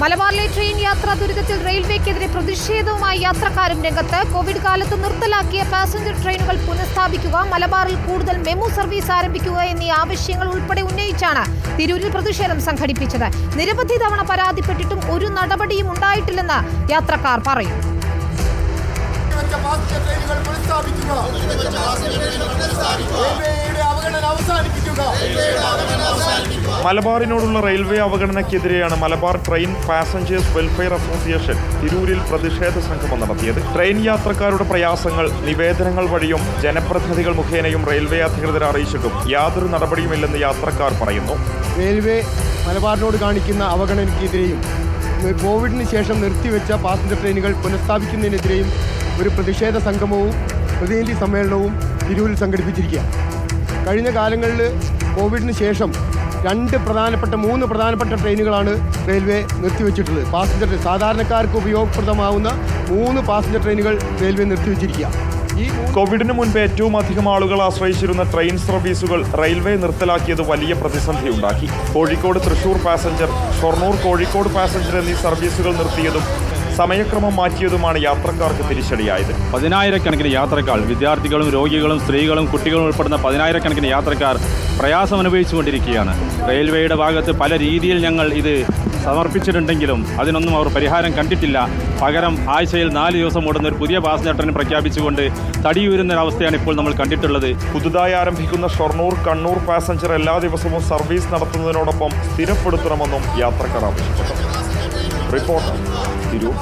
മലബാറിലെ ട്രെയിൻ യാത്രാ ദുരിതത്തിൽ റെയിൽവേക്കെതിരെ പ്രതിഷേധവുമായി യാത്രക്കാരും രംഗത്ത് കോവിഡ് കാലത്ത് നിർത്തലാക്കിയ പാസഞ്ചർ ട്രെയിനുകൾ പുനഃസ്ഥാപിക്കുക മലബാറിൽ കൂടുതൽ മെമു സർവീസ് ആരംഭിക്കുക എന്നീ ആവശ്യങ്ങൾ ഉൾപ്പെടെ ഉന്നയിച്ചാണ് തിരൂരിൽ പ്രതിഷേധം സംഘടിപ്പിച്ചത്. നിരവധി തവണ പരാതിപ്പെട്ടിട്ടും ഒരു നടപടിയും ഉണ്ടായിട്ടില്ലെന്ന് യാത്രക്കാർ പറയും അവസാനിപ്പിക്കുക. മലബാറിനോടുള്ള railway അവഗണനയ്ക്കെതിരെയാണ് Malabar train passengers welfare association തിരൂരിൽ പ്രതിഷേധ സംഗമം നടത്തിയത്. ട്രെയിൻ യാത്രക്കാരുടെ പ്രയാസങ്ങൾ നിവേദനങ്ങൾ വഴിയും ജനപ്രതിനിധികൾ മുഖേനയും റെയിൽവേ അധികൃതരെ അറിയിച്ചിട്ടും യാതൊരു നടപടിയുമില്ലെന്ന് യാത്രക്കാർ പറയുന്നു. റെയിൽവേ മലബാറിനോട് കാണിക്കുന്ന അവഗണനയ്ക്കെതിരെയും കോവിഡിന് ശേഷം നിർത്തിവെച്ച പാസഞ്ചർ ട്രെയിനുകൾ പുനഃസ്ഥാപിക്കുന്നതിനെതിരെയും ഒരു പ്രതിഷേധ സംഗമവും പ്രതിനിധി സമ്മേളനവും തിരൂരിൽ സംഘടിപ്പിച്ചിരിക്കുകയാണ്. കഴിഞ്ഞ കാലങ്ങളിൽ കോവിഡിന് ശേഷം രണ്ട് പ്രധാനപ്പെട്ട മൂന്ന് പ്രധാനപ്പെട്ട ട്രെയിനുകളാണ് റെയിൽവേ നിർത്തിവെച്ചിട്ടുള്ളത്. Passenger train. സാധാരണക്കാർക്ക് ഉപയോഗപ്രദമാവുന്ന മൂന്ന് പാസഞ്ചർ ട്രെയിനുകൾ റെയിൽവേ നിർത്തിവെച്ചിരിക്കുക. ഈ കോവിഡിന് മുൻപ് ഏറ്റവും അധികം ആളുകൾ ആശ്രയിച്ചിരുന്ന ട്രെയിൻ സർവീസുകൾ റെയിൽവേ നിർത്തലാക്കിയത് വലിയ പ്രതിസന്ധി ഉണ്ടാക്കി കോഴിക്കോട് തൃശൂർ പാസഞ്ചർ ഷൊർണൂർ കോഴിക്കോട് പാസഞ്ചർ എന്നീ സർവീസുകൾ നിർത്തിയതും സമയക്രമം മാറ്റിയതുമാണ് യാത്രക്കാർക്ക് തിരിച്ചടിയായത്. പതിനായിരക്കണക്കിന് യാത്രക്കാർ വിദ്യാർത്ഥികളും രോഗികളും സ്ത്രീകളും കുട്ടികളും ഉൾപ്പെടുന്ന പതിനായിരക്കണക്കിന് യാത്രക്കാർ പ്രയാസം അനുഭവിച്ചുകൊണ്ടിരിക്കുകയാണ് റെയിൽവേയുടെ ഭാഗത്ത് പല രീതിയിൽ ഞങ്ങൾ ഇത് സമർപ്പിച്ചിട്ടുണ്ടെങ്കിലും അതിനൊന്നും അവർ പരിഹാരം കണ്ടിട്ടില്ല. പകരം ആഴ്ചയിൽ നാല് ദിവസം ഓടുന്ന ഒരു പുതിയ പാസഞ്ചർ ട്രെയിൻ പ്രഖ്യാപിച്ചുകൊണ്ട് തടിയൂരുന്ന ഒരവസ്ഥയാണ് ഇപ്പോൾ നമ്മൾ കണ്ടിട്ടുള്ളത്. പുതുതായി ആരംഭിക്കുന്ന ഷൊർണൂർ കണ്ണൂർ പാസഞ്ചർ എല്ലാ ദിവസവും സർവീസ് നടത്തുന്നതിനോടൊപ്പം സ്ഥിരപ്പെടുത്തണമെന്നും യാത്രക്കാർ ആവശ്യപ്പെട്ടു. റിപ്പോർട്ട് തിരൂർ.